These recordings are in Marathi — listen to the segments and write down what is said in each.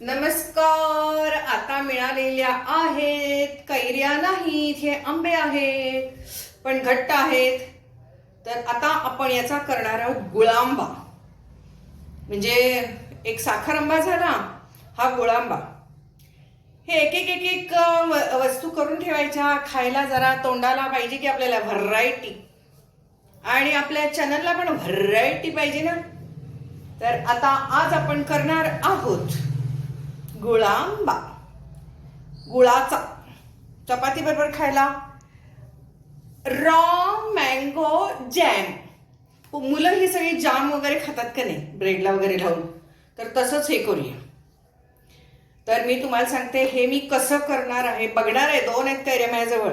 नमस्कार आता मिळालेल्या आहेत. कैऱ्या नाहीत हे आंबे आहेत पण घट्ट आहेत. तर आता आपण याचा करणार आहोत गुळांबा. म्हणजे एक साखर आंबा झाला हा गुळांबा. हे एक एक एक एक व- वस्तू करून ठेवायच्या. खायला जरा तोंडाला पाहिजे की आपल्याला व्हरायटी आणि आपल्या चॅनलला पण व्हरायटी पाहिजे ना. तर आता आज आपण करणार आहोत गुळांबा. गुळाचा. चपाती बरोबर खायला? रॉ मँगो जॅम मुलं ही सगळी जाम वगैरे खातात का नाही? ब्रेडला वगैरे लावून. तर तसंच हे करूया. तर मी तुम्हाला सांगते हे मी कसं करणार आहे. बघणार आहे दोन आहेत कैऱ्या माझ्याजवळ.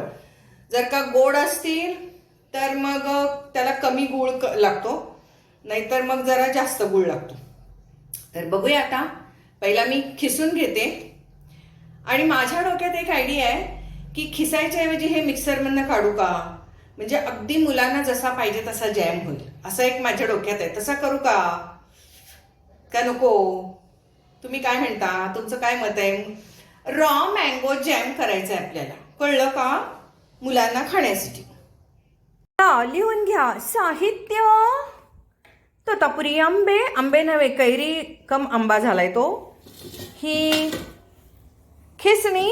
जर का गोड असतील तर मग त्याला कमी गुळ क- लागतो. नाहीतर मग जरा जास्त गुळ लागतो. तर बघूया आता. पहिला मी खिसून घेते. आणि माझ्या डोक्यात एक आयडिया आहे की खिसायच्या ऐवजी हे मिक्सरमधनं काढू का? म्हणजे अगदी मुलांना जसा पाहिजे तसा जॅम होईल. असं एक माझ्या डोक्यात आहे. तसा करू का? का नको? तुम्ही काय म्हणता? तुमचं काय मत आहे? रॉ मँगो जॅम करायचं आहे आपल्याला. कळलं का? मुलांना खाण्यासाठी. लिहून घ्या. साहित्य! तोतापुरी आंबे आंबे नव्हे कैरी कम आंबा झालाय तो. ही खिसणी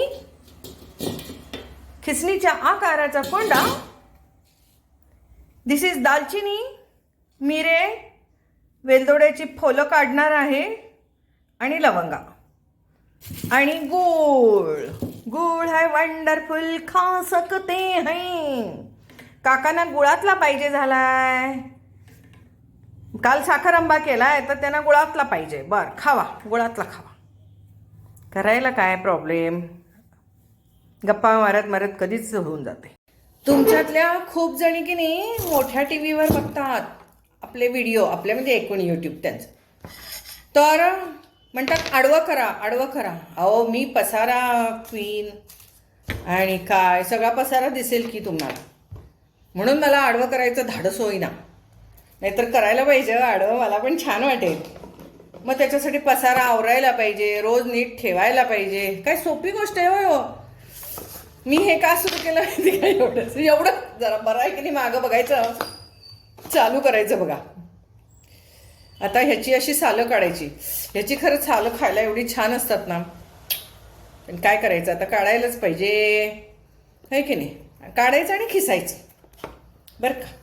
खिसणीच्या आकाराचा कोंडा. दिस इज दालचिनी मिरे वेलदोड्याची फुलं काढणार आहे आणि लवंगा. आणि गूळ गूळ है वंडरफुल खा सकते हैं. काकांना गुळातला पाहिजे झालाय. काल साखर आंबा आहे तर त्यांना गुळातला पाहिजे. बर खावा. गुळातला खावा. करायला काय प्रॉब्लेम गप्पा मारत मारत कधीच होऊन जाते. तुमच्यातल्या खूप जणी की नाही मोठ्या टी व्हीवर बघतात आपले व्हिडिओ आपल्या म्हणजे एकूण यूट्यूब त्यांचं. तर म्हणतात आडवं करा आडवं करा. अहो मी पसारा क्वीन आणि काय सगळा पसारा दिसेल की तुम्हाला. म्हणून मला आडवं करायचं धाडस होईना. नाहीतर करायला पाहिजे हो आडवं मला पण छान वाटेल. मग त्याच्यासाठी पसारा आवरायला पाहिजे रोज नीट ठेवायला पाहिजे. काय सोपी गोष्ट आहे हो. मी हे का सुरू केलं माहिती का एवढंच? एवढं जरा बरं आहे की नाही मागं बघायचं? चालू करायचं बघा. आता ह्याची अशी सालं काढायची. ह्याची खरं सालं खायला एवढी छान असतात ना. पण काय करायचं? आता काढायलाच पाहिजे. आहे की नाही? काढायचं आणि खिसायचं. बरं का?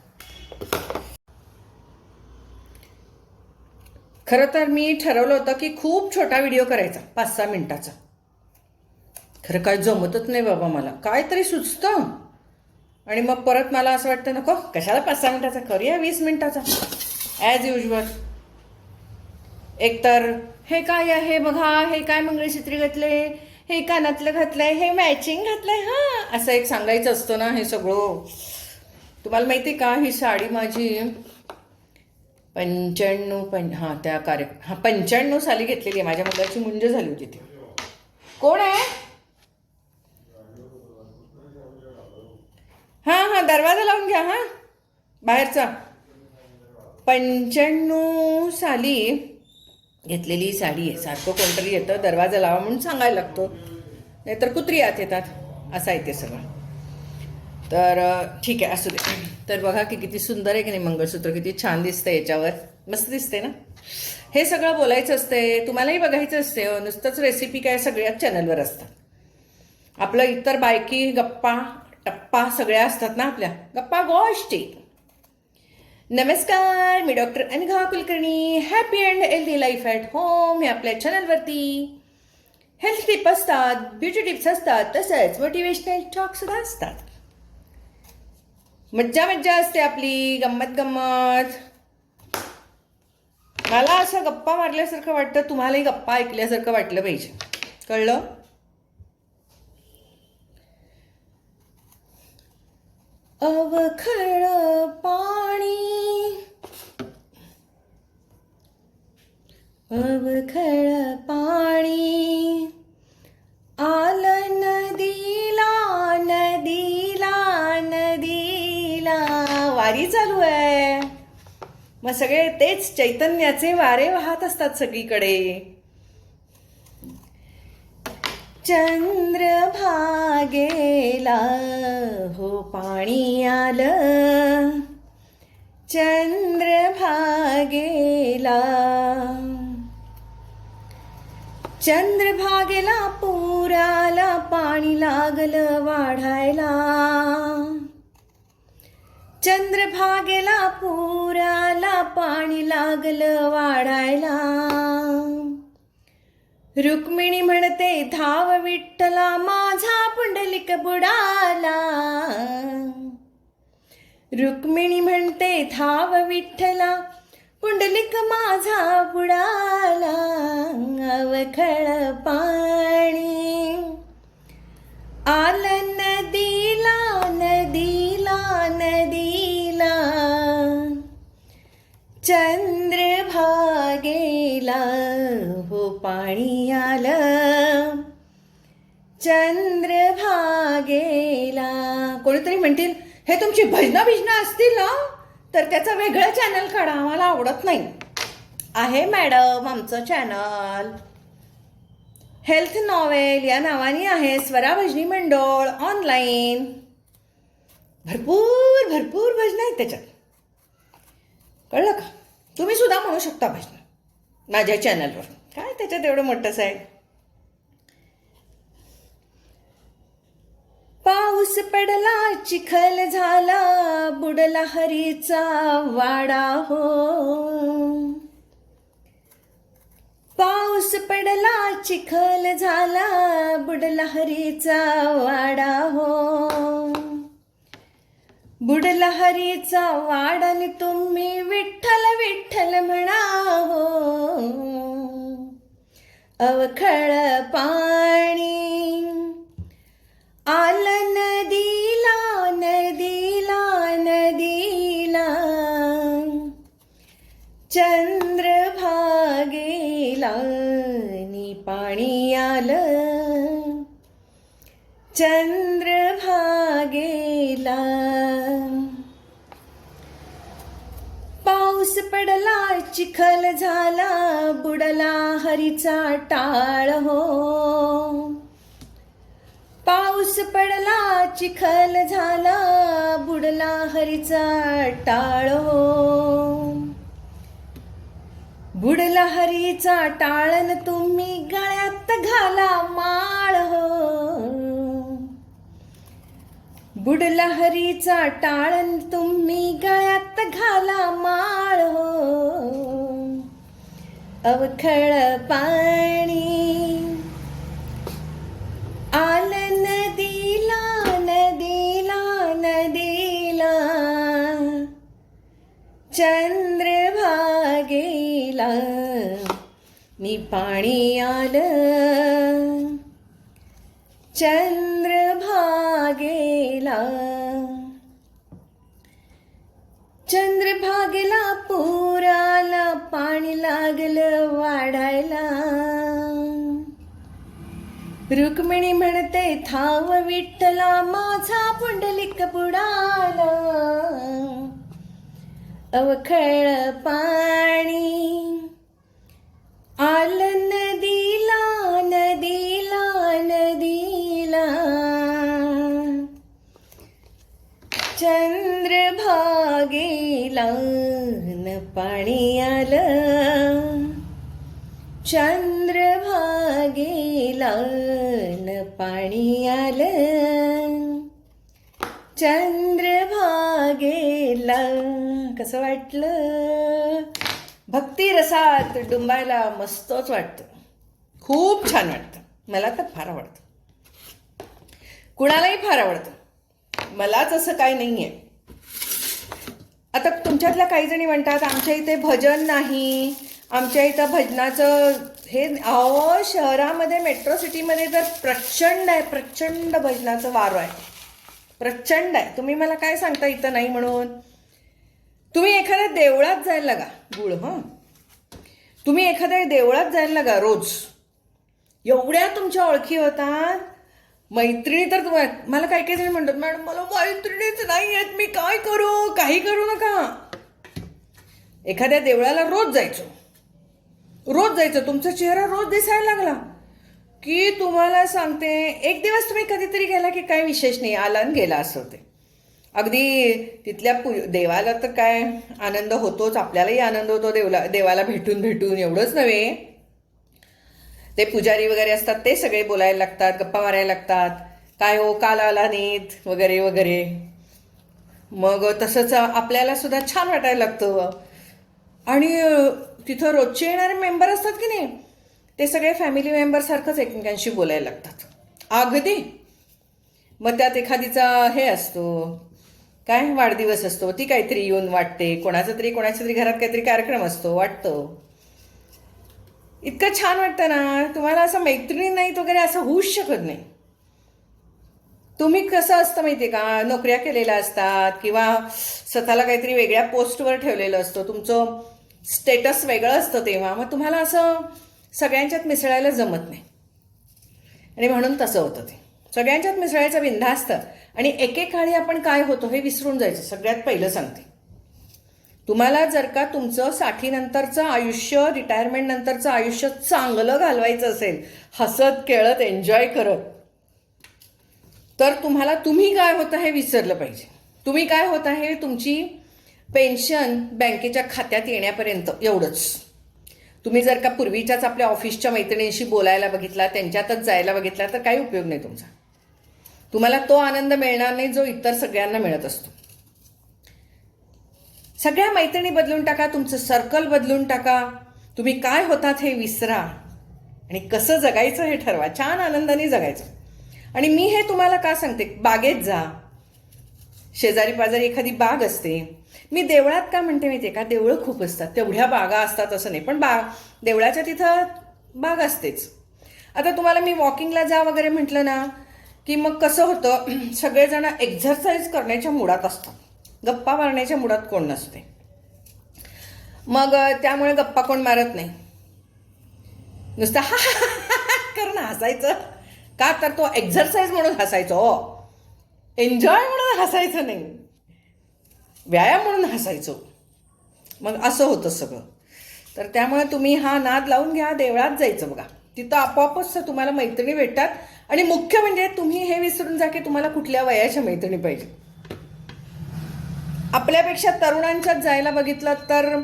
खरं तर मी ठरवलं होतं की खूप छोटा व्हिडिओ करायचा पाच सहा मिनटाचा. खरं काय जमतच नाही बाबा मला. काय तरी सुचतं. आणि मग परत मला असं वाटतं नको कशाला पाच सहा मिनटाचा? करूया वीस मिनटाचा. ॲज युजल एकतर हे काय आहे बघा हे काय मंगळसूत्री घातले हे कानातलं घातलंय हे मॅचिंग घातलंय हां. असं एक सांगायचं असतं ना हे सगळं. तुम्हाला माहिती का ही साडी माझी पंच्याण्णव पं हां त्या कार्य हां पंच्याण्णव साली घेतलेली आहे. माझ्या मुलाची मुंज झाली होती ती. कोण आहे? हां हां दरवाजा लावून घ्या हां. बाहेरचा. पंच्याण्णव साली घेतलेली साडी आहे. सारखं कोणतरी येतं दरवाजा लावा म्हणून सांगायला लागतो. नाहीतर कुत्री आत येतात. असं आहे ते सगळं. तर ठीक आहे असू दे. तर बघा की किती सुंदर आहे की नाही मंगळसूत्र किती छान दिसतंय याच्यावर. मस्त दिसते ना? हे सगळं बोलायचं असते तुम्हालाही बघायचं असते हो. नुसतंच रेसिपी काय सगळ्याच चॅनलवर असतात. आपलं इतर बायकी गप्पा टप्पा सगळ्या असतात ना आपल्या. गप्पा गोष्टी. नमस्कार मी doctor Anagha Kulkarni. Happy and healthy life at home हे आपल्या चॅनलवरती हेल्थ टिप असतात ब्युटी टिप्स असतात तसंच मोटिवेशनल टॉक सुद्धा असतात. मज्जा मज्जा असते आपली गंमत गंमत. मला असं गप्पा मारल्यासारखं वाटतं तुम्हालाही गप्पा ऐकल्यासारखं वाटलं पाहिजे. कळलं? अवखळ पाणी. अवखळ पाणी. आलं नदीला वारी चालू आहे. मग सगळे तेच चैतन्याचे वारे वाहत असतात सगळीकडे. चंद्र भागेला हो पाणी आलं. चंद्र चंद्रभागेला चंद्रभागेला पुराला पाणी लागलं वाढायला. चंद्रभागेला पुराला पाणी लागलं वाढायला. रुक्मिणी म्हणते धाव विठ्ठला माझा पुंडलिक बुडाला. रुक्मिणी म्हणते धाव विठ्ठला पुंडलिक माझा बुडाला. अवखळ पाणी. आल नदीला नदी नदीला चंद्रभागेला हो पाणी आलं. चंद्रभागेला कोणीतरी म्हणतील हे तुमची भजनं बिजनं असतील ना? तर त्याचं वेगळं चॅनल काढा आम्हाला आवडत नाही. आहे मॅडम आमचं चॅनल हेल्थ नॉवेल या नावाने आहे स्वरा भजनी मंडळ ऑनलाईन भरपूर भरपूर भजनं आहेत त्याच्यात. कळलं का? तुम्ही सुद्धा म्हणू शकता भजन. माझ्या चॅनलवर काय त्याच्यात एवढं मोठंच आहे पाऊस पडला चिखल झाला बुडला हरीचा वाडा हो. पाऊस पडला चिखल झाला बुडला हरीचा वाडा हो. बुडला हरीचा तुम्ही विठ्ठल विठ्ठल म्हणा हो अवखळ पाणी आलं नदीला नदीला नदीला. चंद्र भागेला नि पाणी आलं. चंद्रभागेला पाऊस पडला चिखल झाला बुडला हरीचा टाळ हो. पाऊस पडला चिखल झाला बुडला हरीचा टाळ हो. बुडला हरीचा टाळन तुम्ही गळ्यात घाला माळ हो. बुडला हरीचा टाळन तुम्ही गळ्यात घाला माळ हो. अवखळ पाणी. आल नदीला नदीला नदीला. चंद्रभागेला मी पाणी आलं. चंद्र चंद्रभागेला चंद्रभागेला पुराला पाणी लागलं वाढायला. रुक्मिणी म्हणते थाव विठ्ठला माझा पुंडलिक बुडाला. अवखळ पाणी आल नदीला नदीला नदी चंद्रभागेला न पाणी आलं चंद्रभागेला न पाणी आलं चंद्रभागेला कसं वाटलं? भक्ती रसात डुंबायला मस्तच वाटतं. खूप छान वाटतं. मला तर फार आवडतं. कुणालाही फार आवडतं. मलाच असं काही नाही आहे आता तुमच्यातल्या काही जणी म्हणतात आमच्या इथे भजन नाही. आमच्या इथं भजनाचं हे अहो शहरामध्ये मेट्रो सिटीमध्ये तर प्रचंड आहे प्रचंड भजनाचं वारं आहे. प्रचंड आहे. तुम्ही मला काय सांगता इथं नाही म्हणून? तुम्ही एखाद्या देवळात जायला लागा. गुळ हं? तुम्ही एखाद्या देवळात जायला लागा रोज. एवढ्या तुमच्या ओळखी होतात. मैत्रिणी तर तुम्हाला मला काही काही जण म्हणतात मॅडम मला मैत्रिणीच नाही आहेत मी काय करू? काही करू नका. एखाद्या देवळाला रोज जायचो. रोज जायचं. तुमचा चेहरा रोज दिसायला लागला. की तुम्हाला सांगते एक दिवस तुम्ही कधीतरी गेला की काय विशेष नाही आला आणि गेला असं ते. अगदी तिथल्या पु देवाला तर काय आनंद होतोच आपल्यालाही आनंद होतो देवला देवाला भेटून भेटून एवढंच नव्हे. ते पुजारी वगैरे असतात ते सगळे बोलायला लागतात गप्पा मारायला लागतात. काय हो काल आला नाहीत वगैरे वगैरे. मग तसंच आपल्याला सुद्धा छान वाटायला लागतं. आणि तिथं रोजचे येणारे मेंबर असतात की नाही ते सगळे फॅमिली मेंबरसारखंच एकमेकांशी बोलायला लागतात. अगदी. मग त्यात एखादीचा हे असतो काय वाढदिवस असतो ती काहीतरी येऊन वाटते. कोणाचा तरी कोणाच्या तरी घरात काहीतरी कार्यक्रम असतो वाटतं. इतकं छान वाटतं ना. तुम्हाला असं मैत्रिणी नाहीत वगैरे असं होऊच शकत नाही. तुम्ही कसं असतं माहिती आहे का? नोकऱ्या केलेल्या असतात किंवा स्वतःला काहीतरी वेगळ्या पोस्टवर ठेवलेलं असतं. तुमचं स्टेटस वेगळं असतं तेव्हा. मग तुम्हाला असं सगळ्यांच्यात मिसळायला जमत नाही. आणि म्हणून तसं होतं ते. सगळ्यांच्यात मिसळायचं बिंधास्त आणि एकेकाळी आपण काय होतो हे विसरून जायचं. सगळ्यात पहिलं सांगते. तुम्हाला जर का तुमचं साठीनंतरचं आयुष्य रिटायरमेंट नंतरचं आयुष्य चांगलं घालवायचं असेल हसत खेळत एन्जॉय करत तर तुम्हाला तुम्ही काय होता हे विसरलं पाहिजे. तुम्ही काय होता हे तुमची पेन्शन बँकेच्या खात्यात येण्यापर्यंत एवढंच. तुम्ही जर का पूर्वीच्याच आपल्या ऑफिसच्या मैत्रिणींशी बोलायला बघितला त्यांच्यातच जायला बघितला तर काही उपयोग नाही तुमचा. तुम्हाला तो आनंद मिळणार नाही जो इतर सगळ्यांना मिळत असतो. सगळ्या मैत्रिणी बदलून टाका तुमचं सर्कल बदलून टाका. तुम्ही काय होतात हे विसरा. आणि कसं जगायचं हे ठरवा. छान आनंदाने जगायचं. आणि मी हे तुम्हाला का सांगते? बागेत जा. शेजारी पाजारी एखादी बाग असते. मी देवळात का म्हणते माहितीये का? देवळं खूप असतात. तेवढ्या बागा असतात असं नाही. पण बा देवळाच्या तिथं बाग असतेच. आता तुम्हाला मी वॉकिंगला जा वगैरे म्हटलं ना की मग कसं होतं? सगळेजण एक्झरसाईज करण्याच्या मुडात असतात. गप्पा मारण्याच्या मुडात कोण नसते. मग त्यामुळे गप्पा कोण मारत नाही. नुसतं हा करणं हसायचं. का तर तो एक्झरसाईज म्हणून हसायचो हो. एन्जॉय म्हणून हसायचं नाही. व्यायाम म्हणून हसायचो. मग असं होतं सगळं. तर त्यामुळे तुम्ही हा नाद लावून घ्या देवळात जायचं बघा. तिथं आपोआपच तुम्हाला मैत्रिणी भेटतात. आणि मुख्य म्हणजे तुम्ही हे विसरून जा की तुम्हाला कुठल्या वयाच्या मैत्रिणी पाहिजे. आपल्यापेक्षा तरुणांच्यात जायला बघितलं तर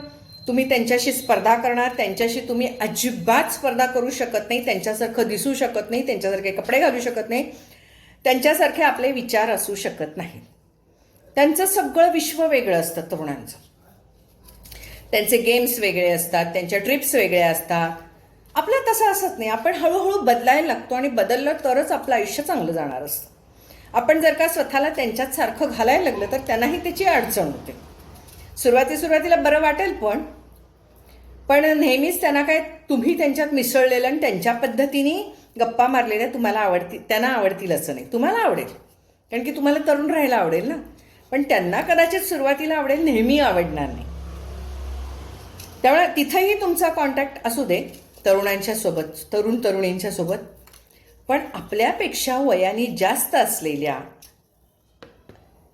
तुम्ही त्यांच्याशी स्पर्धा करणार त्यांच्याशी तुम्ही अजिबात स्पर्धा करू शकत नाही त्यांच्यासारखं दिसू शकत नाही त्यांच्यासारखे कपडे घालू शकत नाही त्यांच्यासारखे आपले विचार असू शकत नाही त्यांचं सगळं विश्व वेगळं असतं तरुणांचं. त्यांचे गेम्स वेगळे असतात त्यांच्या ट्रिप्स वेगळ्या असतात. आपलं तसं असत नाही. आपण हळूहळू बदलायला लागतो आणि बदललं तरच आपलं आयुष्य चांगलं जाणार असतं. आपण जर का स्वतःला त्यांच्यात सारखं घालायला लागलं तर त्यांनाही त्याची अडचण होते. सुरुवाती सुरुवातीला बरं वाटेल पण पण नेहमीच त्यांना काय तुम्ही त्यांच्यात मिसळलेलं आणि त्यांच्या पद्धतीने गप्पा मारलेल्या तुम्हाला आवडतील त्यांना आवडतील असं नाही. तुम्हाला आवडेल. कारण की तुम्हाला तरुण राहायला आवडेल ना. पण त्यांना कदाचित सुरुवातीला आवडेल नेहमी आवडणार नाही. त्यामुळे तिथंही तुमचा कॉन्टॅक्ट असू दे तरुणांच्या सोबत तरुण तरुणींच्या सोबत. पण आपल्यापेक्षा वयाने जास्त असलेल्या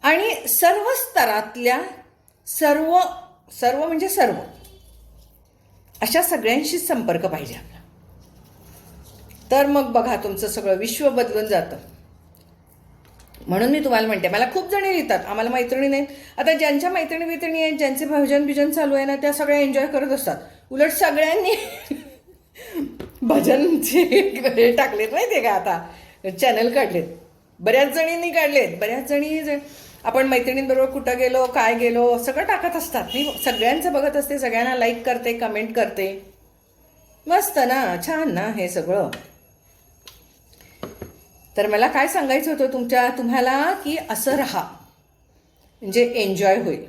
आणि सर्व स्तरातल्या सर्व सर्व म्हणजे सर्व अशा सगळ्यांशीच संपर्क पाहिजे आपला. तर मग बघा तुमचं सगळं विश्व बदलून जातं. म्हणून मी तुम्हाला म्हणते मला खूप जणी लिहितात आम्हाला मैत्रिणी नाहीत. आता ज्यांच्या मैत्रिणी मैत्रिणी आहेत ज्यांचे भजन बिजन चालू आहे ना त्या सगळ्या एन्जॉय करत असतात. उलट सगळ्यांनी भजनचे हे टाकलेत माहिती आहे का आता? चॅनल काढलेत. बऱ्याच जणींनी काढलेत. बऱ्याच जणी आपण मैत्रिणींबरोबर कुठं गेलो काय गेलो सगळं टाकत असतात. मी सगळ्यांचं बघत असते सगळ्यांना लाईक करते कमेंट करते. मस्त ना? छान ना हे सगळं. तर मला काय सांगायचं होतं तुमच्या तुम्हाला की असं राहा. म्हणजे एन्जॉय होईल.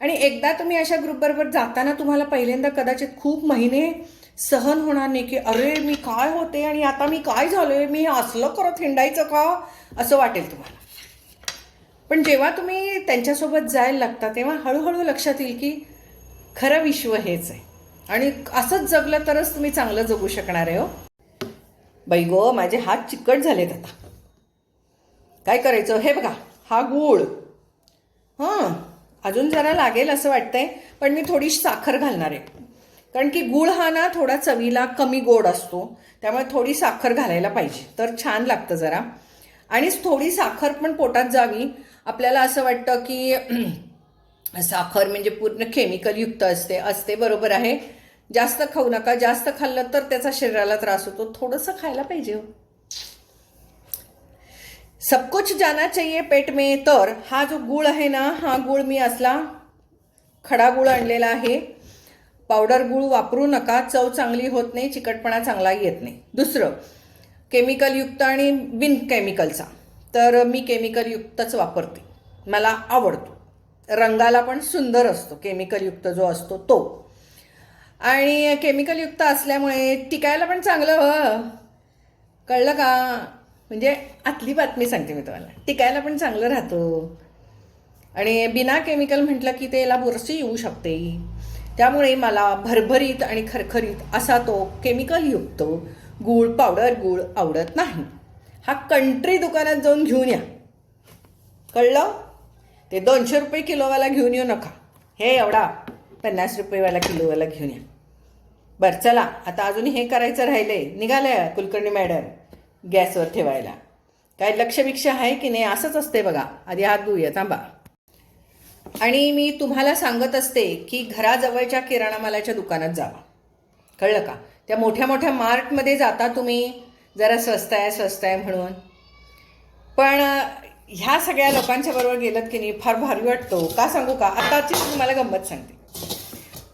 आणि एकदा तुम्ही अशा ग्रुपबरोबर जाताना तुम्हाला पहिल्यांदा कदाचित खूप महिने सहन होणार नाही की अरे मी काय होते आणि आता मी काय झालोय? मी असलं करत हिंडायचं का? असं वाटेल तुम्हाला. पण जेव्हा तुम्ही त्यांच्यासोबत जायला लागता तेव्हा हळूहळू लक्षात येईल की खरं विश्व हेच आहे. आणि असंच जगलं तरच तुम्ही चांगलं जगू शकणार आहे हो. बाई गो माझे हात चिकट झालेत आता. काय करायचं? हे बघा हा गूळ. हां अजून जरा लागेल असं वाटतंय पण मी थोडीशी साखर घालणार आहे. कारण की गुळ हा ना थोडा चवीला कमी गोड असतो त्यामुळे थोडी साखर घालायला पाहिजे. तर छान लागतं जरा. आणि थोडी साखर पण पोटात जावी. आपल्याला असं वाटतं की साखर म्हणजे पूर्ण केमिकलयुक्त असते असते बरोबर आहे. जास्त खाऊ नका जास्त खाल्लं तर त्याचा शरीराला त्रास होतो. थोडंसं खायला पाहिजे हो. सब कुछ जाना चाहिए पेट में तर हा जो गुळ आहे ना हा गुळ मी असला खडा गुळ आणलेला आहे. पावडर गुळ वापरू नका चव चांगली होत नाही चिकटपणा चांगला येत नाही. दुसरं केमिकलयुक्त आणि बिन केमिकलचा तर मी केमिकलयुक्तच वापरते. मला आवडतो. रंगाला पण सुंदर असतो केमिकलयुक्त जो असतो तो. आणि केमिकलयुक्त असल्यामुळे टिकायला पण चांगलं हो. कळलं का? म्हणजे आतली बातमी सांगते मी तुम्हाला. टिकायला पण चांगलं राहतो. आणि बिना केमिकल म्हटलं की त्याला बुरशी येऊ शकते. त्यामुळे मला भरभरीत आणि खरखरीत असा तो केमिकलयुक्त गूळ पावडर गूळ आवडत नाही. हा कंट्री दुकानात जाऊन घेऊन या. कळलं? ते दोनशे रुपये किलोवाला घेऊन येऊ नका. हे एवढा पन्नास रुपयेवाला किलोवाला घेऊन या. बरं चला. आता अजून हे करायचं राहिले निघाले कुलकर्णी मॅडम गॅसवर ठेवायला. काय लक्षबिक्ष आहे की नाही? असंच असते बघा. आधी हात धुऊया. थांबा. आणि मी तुम्हाला सांगत असते की घराजवळच्या किराणा मालाच्या दुकानात जावा कळलं का? त्या मोठ्या मोठ्या मार्टमध्ये जाता तुम्ही. जरा स्वस्त आहे स्वस्त आहे म्हणून. पण ह्या सगळ्या लोकांच्या बरोबर गेलं की नाही फार भारी वाटतो. का सांगू का? आताची तुम्हाला गंमत सांगते.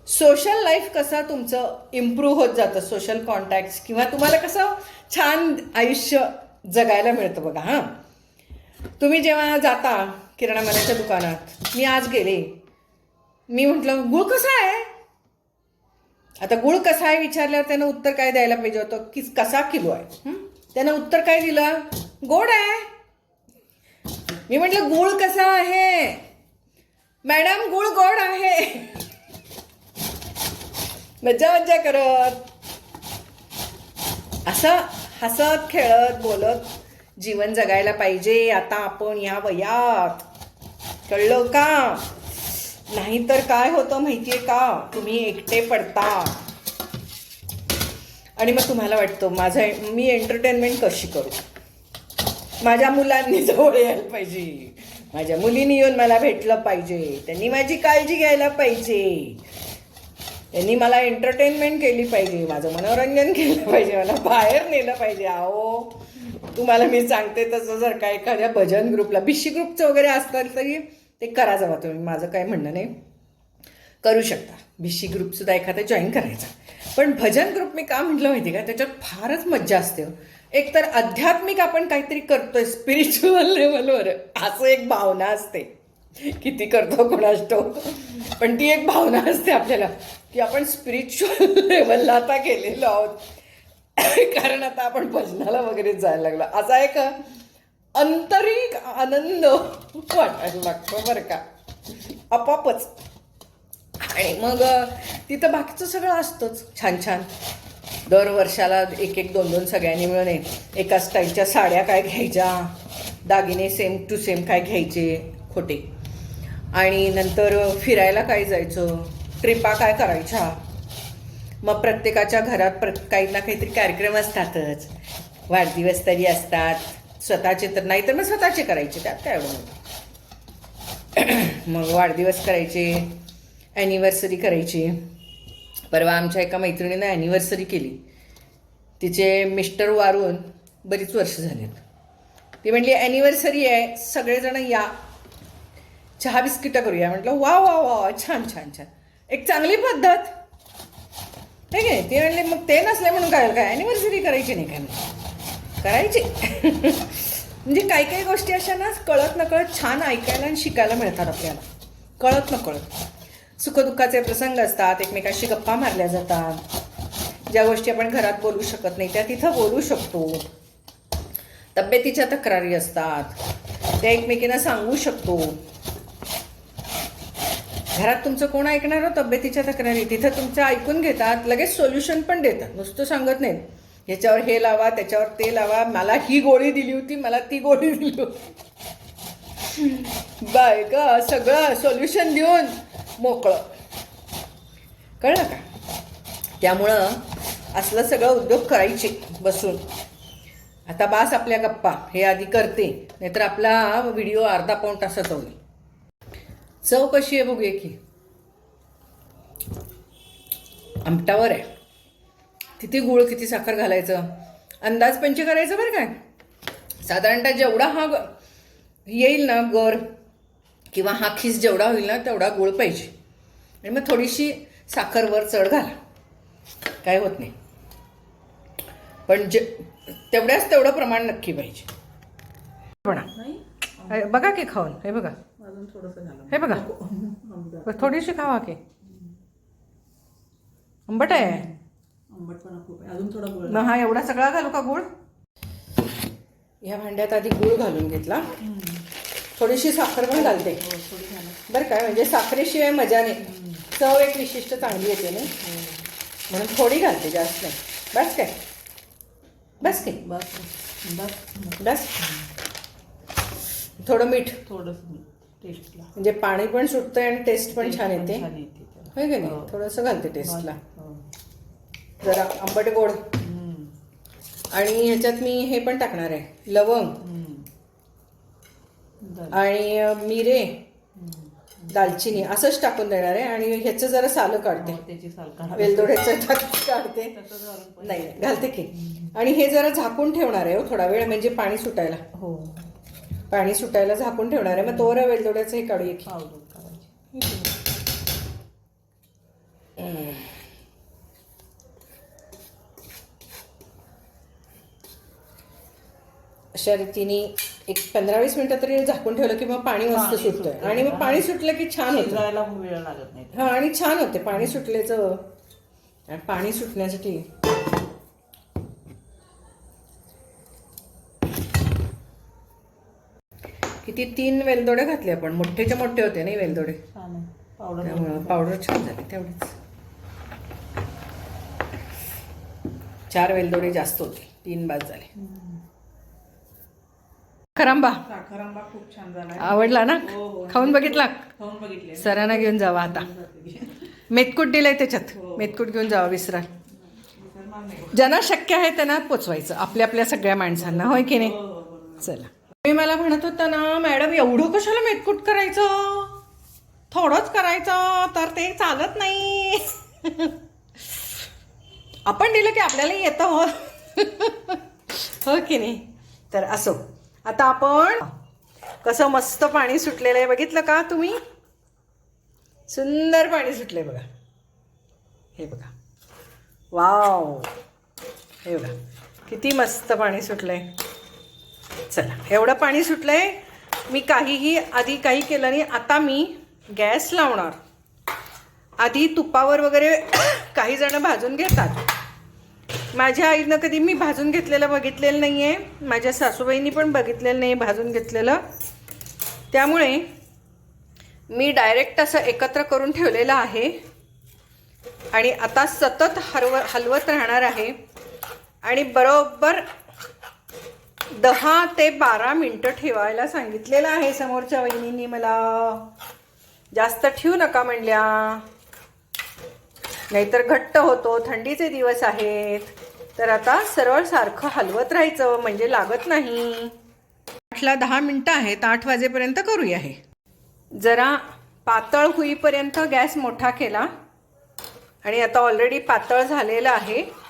सोशल लाईफ कसा तुमचं इम्प्रूव्ह होत जातं सोशल कॉन्टॅक्ट्स किंवा तुम्हाला कसं छान आयुष्य जगायला मिळतं बघा हां. तुम्ही जेव्हा जाता किराणा मालाच्या दुकानात. मी आज गेले. मी म्हटलं गुळ कसा आहे? आता गुळ कसा आहे विचारल्यावर त्यानं उत्तर काय द्यायला पाहिजे होतं? की कसा किलो आहे? त्यानं उत्तर काय दिलं? गोड आहे. मी म्हटलं गुळ कसा आहे? मॅडम गुळ गोड आहे. मज्जा मज्जा करत. असं हसत खेळत बोलत जीवन जगायला पाहिजे. आता आपण या वयात. कळलं का? नाहीतर काय होतं माहितीये का? तुम्ही एकटे पडता. आणि मग तुम्हाला वाटतं माझं मी एंटरटेनमेंट कशी करू? माझ्या मुलांनी जवळ यायला पाहिजे. माझ्या मुलीने येऊन मला भेटलं पाहिजे. त्यांनी माझी काळजी घ्यायला पाहिजे. त्यांनी मला एंटरटेनमेंट केली पाहिजे. माझं मनोरंजन केलं पाहिजे. मला बाहेर नेलं पाहिजे. अहो तुम्हाला मी सांगते तसं जर का एखाद्या भजन ग्रुपला भिशी ग्रुपचं वगैरे असतात तरी ते करा जावा तुम्ही. माझं काय म्हणणं नाही. करू शकता. भिशी ग्रुपसुद्धा एखादा जॉईन करायचा. पण भजन ग्रुप मी का म्हटलं माहिती का? त्याच्यात फारच मज्जा असते हो. एक तर आध्यात्मिक आपण काहीतरी करतोय स्पिरिच्युअल लेवलवर असं एक भावना असते. किती करतो कोणास पण ती एक भावना असते आपल्याला की आपण स्पिरिच्युअल लेवलला आता गेलेलो आहोत. कारण आता आपण भजनाला वगैरे जायला लागलो. असा एक आंतरिक आनंद वाटायला लागतो बरं का. आपापच. आणि मग तिथं बाकीचं सगळं असतंच. छान छान. दर वर्षाला एक एक दोन दोन सगळ्यांनी मिळून एका स्टाईलच्या साड्या काय घ्यायच्या. दागिने सेम टू सेम काय घ्यायचे खोटे. आणि नंतर फिरायला काय जायचं? ट्रिपा काय करायच्या? मग प्रत्येकाच्या घरात प्र काही ना काहीतरी कार्यक्रम असतातच. वाढदिवस तरी असतात. स्वतःचे तर नाही तर मग स्वतःचे करायचे त्यात काय एवढं मग वाढदिवस करायचे ॲनिव्हर्सरी करायची. परवा आमच्या एका मैत्रिणीनं ॲनिव्हर्सरी केली. तिचे मिस्टर वारून बरीच वर्ष झालीत. ती म्हटली ॲनिव्हर्सरी आहे सगळेजण या. चहा बिस्किटं करूया. म्हटलं वा वा वा छान छान छान. एक चांगली पद्धत. हे घे ते म्हणले मग ते नसले म्हणून काय काय ॲनिव्हर्सरी करायची नाही काय करायची. म्हणजे काही काही गोष्टी अशा ना कळत नकळत छान ऐकायला आणि शिकायला मिळतात आपल्याला. कळत नकळत. सुखदुःखाचे प्रसंग असतात एकमेकांशी गप्पा मारल्या जातात. ज्या गोष्टी आपण घरात बोलू शकत नाही त्या तिथं बोलू शकतो. तब्येतीच्या तक्रारी असतात. त्या एकमेकींना सांगू शकतो. घरात तुमचं कोण ऐकणार हो? तब्येतीच्या तक्रारी. तिथं तुमचं ऐकून घेतात लगेच सोल्युशन पण देतात. नुसतं सांगत नाहीत. ह्याच्यावर हे लावा त्याच्यावर ते लावा. मला ही गोळी दिली होती मला ती गोळी दिली होती. बाय का सगळं सोल्युशन देऊन मोकळं. कळलं का? त्यामुळं असलं सगळं उद्योग करायचे बसून. आता बास आपल्या गप्पा. हे आधी करते. नाहीतर आपला व्हिडिओ अर्धा पाऊण तासाचा होईल. चव कशी आहे बघूया की. आमटावर आहे. किती गुळ किती साखर घालायचं? अंदाज पंच करायचं बरं काय? साधारणतः जेवढा हा येईल ना गर किंवा हा खीस जेवढा होईल ना तेवढा गुळ पाहिजे. आणि मग थोडीशी साखर वर चढ घाला. काय होत नाही. पण जे तेवढ्याच तेवढं प्रमाण नक्की पाहिजे. बघा की खाऊन. हे बघा. अजून थोडंसं झालं हे बघा. थोडीशी खावा की. आंबट आहे. आंबटपणा खूप आहे. अजून थोडा गुळ. मग हा एवढा सगळा घालू का गुळ? ह्या भांड्यात आधी गुळ घालून घेतला. थोडीशी साखर पण घालते. हो, थोडी झालं बरं काय म्हणजे साखरेशिवाय मजा नाही चव एक विशिष्ट चांगली येते ना? म्हणून थोडी घालते जास्त. नाही बस काय? बस काय बस. बस. बस. थोडं मीठ. थोडंच टेस्टला म्हणजे पाणी पण सुटतंय आणि टेस्ट पण छान येते छान येते त्याला. होय का नाही हो. थोडंसं घालते टेस्टला हो. जरा आंबट गोड हम्म. आणि ह्याच्यात मी हे पण टाकणार आहे लवंग हम्म. झालं. आणि अ, मिरे हम्म. दालचिनी असंच टाकून देणार आहे आणि ह्याचं जरा सालं काढते हो, त्याची साल काढा. वेलदोड्याचं टाक- काढते तसं झालं पण. नाही नाही, घालते की आणि हे जरा झाकून ठेवणार आहे हो थोडा वेळ म्हणजे पाणी सुटायला हो पाणी सुटायला झाकून ठेवणार आहे. मग तोवर वेलदोड्याचं हे काढूया की. अशा रीतीने एक पंधरा वीस मिनिटं तरी झाकून ठेवलं की मग पाणी मस्त सुटतंय. सुटतं. आणि मग पाणी सुटलं की छान होतं. वेळ लागत नाही. हा आणि छान होते. पाणी सुटल्याचं. आणि पाणी सुटण्यासाठी किती तीन वेलदोडे घातले आपण. मोठेचे मोठे होते नाही वेलदोडे. पावडर त्यामुळं पावडर छान झाली तेवढीच. चार वेलदोडे जास्त होते. तीन बाद झाले. खरांबा. साखर आंबा खूप छान झाला. आवडला ना? हो, हो. खाऊन बघितला? खाऊन बघितले. सरांना घेऊन जावा आता. मेतकूट दिलंय त्याच्यात. मेतकूट घेऊन जावा विसरा ज्यांना शक्य आहे त्यांना पोचवायचं. आपल्या आपल्या सगळ्या माणसांना. होय की नाही? चला. तुम्ही मला म्हणत होता ना मॅडम एवढं कशाला मेटकूट करायचं? थोडंच करायचं तर ते चालत नाही. आपण दिलं की आपल्याला येतं. हो हो की नाही? तर असो. आता आपण कसं मस्त पाणी सुटलेलं आहे. बघितलं का तुम्ही? सुंदर पाणी सुटलंय बघा. हे बघा. वाव. हे बघा. किती मस्त पाणी सुटलंय. चला एवढं पाणी सुटलं आहे मी काहीही आधी काही केलं नाही आता मी गॅस लावणार. आधी तुपावर वगैरे काही जण भाजून घेतात. माझ्या आईनं कधी मी भाजून घेतलेलं बघितलेलं नाही आहे माझ्या सासूबाईंनी पण बघितलेलं नाही भाजून घेतलेलं. त्यामुळे मी डायरेक्ट असं एकत्र करून ठेवलेलं आहे. आणि आता सतत हरव हलवत राहणार आहे. आणि बरोबर दहा ते बारा मिनटं ठेवायला सांगितलेलं आहे समोरच्या वहिनींनी मला. जास्त ठेवू नका म्हणल्या. नाहीतर घट्ट होतो थंडीचे दिवस आहेत. तर आता सरळ सारखं हलवत राहायचं म्हणजे लागत नाही. आठला दहा मिनटं आहेत आठ वाजेपर्यंत करूया हे. जरा पातळ होईपर्यंत गॅस मोठा केला. आणि आता ऑलरेडी पातळ झालेला आहे.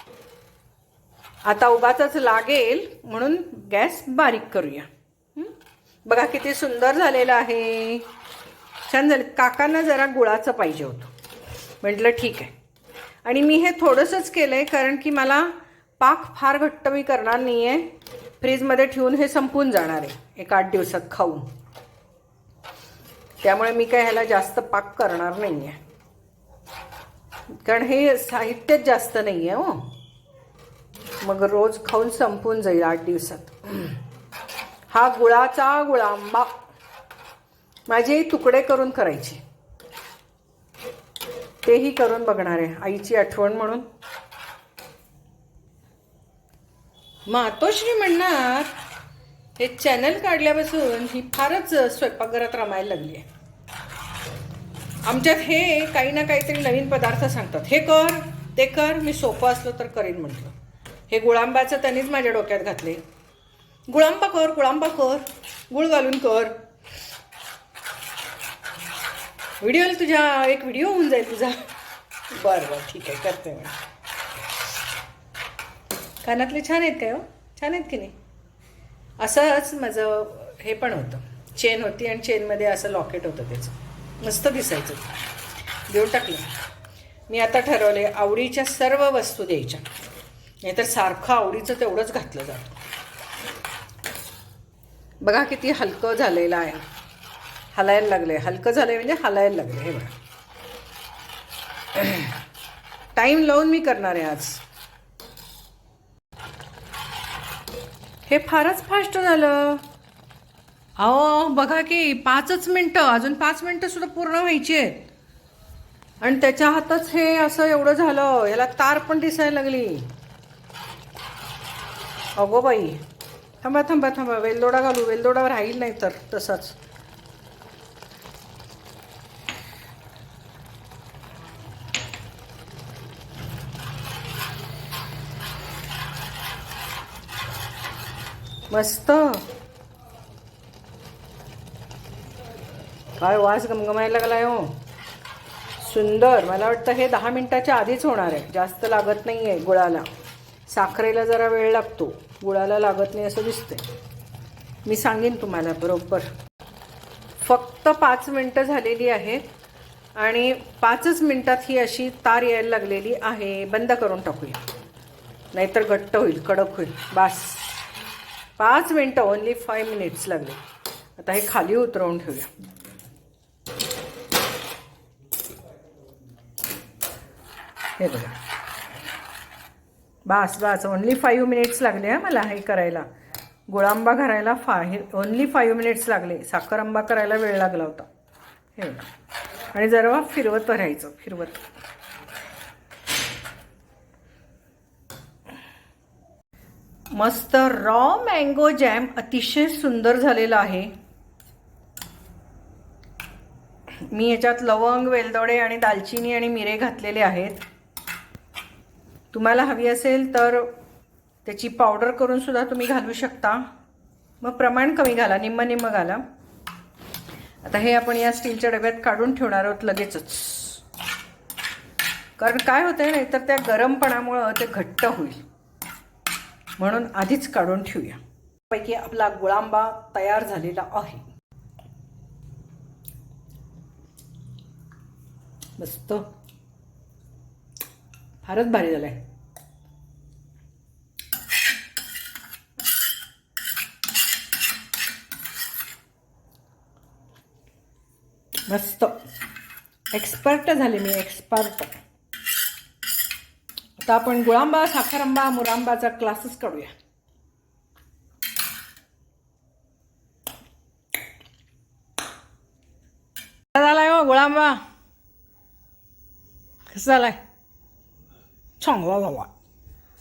आता उगाच लागेल म्हणून गॅस बारीक करूया. बघा किती सुंदर झालेलं आहे. छान झालं. काकांना जरा गुळाचं पाहिजे होतं. म्हटलं ठीक आहे. आणि मी हे थोडंसंच केलं आहे कारण की मला पाक फार घट्ट मी करणार नाही आहे फ्रीजमध्ये ठेवून हे संपून जाणार आहे. एक आठ दिवसात खाऊन. त्यामुळे मी काय ह्याला जास्त पाक करणार नाही आहे कारण हे साहित्यच जास्त नाही आहे हो. मग रोज खाऊन संपून जाईल आठ दिवसात. हा गुळाचा गुळांबा. माझी तुकडे करून करायची. तेही करून बघणार आहे. आईची आठवण म्हणून. मातोश्री म्हणणार हे चॅनल काढल्यापासून ही फारच स्वयंपाकघरात रमायला लागली आहे. आमच्यात हे काही ना काहीतरी नवीन पदार्थ सांगतात. हे कर ते कर मी सोपं असलं तर करीन म्हटलं. हे गुळांबाचं त्यांनीच माझ्या डोक्यात घातले. गुळांबा कर गुळांबा कर. गुळ घालून कर. व्हिडिओला तुझ्या? एक व्हिडिओ होऊन जाईल तुझा. बरं बरं ठीक आहे करते मी. कानातले छान आहेत काय हो? छान आहेत की नाही? असंच माझं हे पण होतं. चेन होती आणि चेनमध्ये असं लॉकेट होतं त्याचं. मस्त दिसायचं. देऊ देऊन टाकलं. मी आता ठरवले आवडीच्या सर्व वस्तू द्यायच्या. नाहीतर सारखं आवडीचं तेवढंच घातलं जातं बघा किती हलकं झालेलं आहे. हलायला लागले हलकं झालं म्हणजे हलायला लागले हे बघा. टाईम लावून मी करणार आहे आज. हे फारच फास्ट झालं. अहो बघा की पाचच मिनटं अजून पाच मिनटं सुद्धा पूर्ण व्हायची आहेत. आणि त्याच्या हातच हे असं एवढं झालं. याला तार पण दिसायला लागली. अगो बाई. थांबा थांबा थांबा. वेलदोडा घालू. वेलदोडा राहील नाही तर तसाच. मस्त. काय वास गमगमायला लागलाय हो. सुंदर. मला वाटतं हे दहा मिनिटाच्या आधीच होणार आहे. जास्त लागत नाही आहे गुळाला. साखरेला जरा वेळ लागतो. गुळाला लागत नाही असं दिसतंय. मी सांगेन तुम्हाला बरोबर. फक्त पाच मिनटं झालेली आहेत आणि पाचच मिनटात ही अशी तार यायला लागलेली आहे. बंद करून टाकूया. नाहीतर घट्ट होईल कडक होईल. बास. पाच मिनटं ओनली फाय मिनिट्स लागले. आता हे खाली उतरवून ठेवूया. हे बघा. बास बास. ओनली फाईव्ह मिनिट्स लागले हा मला हे करायला. गुळांबा करायला फा हे ओनली फाईव्ह मिनिट्स लागले. साखर आंबा करायला वेळ लागला होता. हे. आणि जरा फिरवत राहायचं फिरवत. मस्त रॉ मँगो जॅम अतिशय सुंदर झालेला आहे. मी याच्यात लवंग वेलदोडे आणि दालचिनी आणि मिरे घातलेले आहेत. तुम्हाला हवी असेल तर त्याची पावडर करून सुद्धा तुम्ही घालू शकता. मग प्रमाण कमी घाला निम्म निम्म घाला. आता हे आपण या स्टीलच्या डब्यात काढून ठेवणार आहोत लगेचच. कारण काय होतंय नाही तर त्या गरमपणामुळं ते घट्ट होईल. म्हणून आधीच काढून ठेवूया. पैकी आपला गुळांबा तयार झालेला आहे. मस्त. फारच भारी झालं आहे मस्त. एक्सपर्ट झाले मी एक्सपर्ट आता आपण गुळांबा साखरांबा मुरांबाचा क्लासेस काढूया झालाय हो गुळांबा? कसं झालाय? चांगला झाला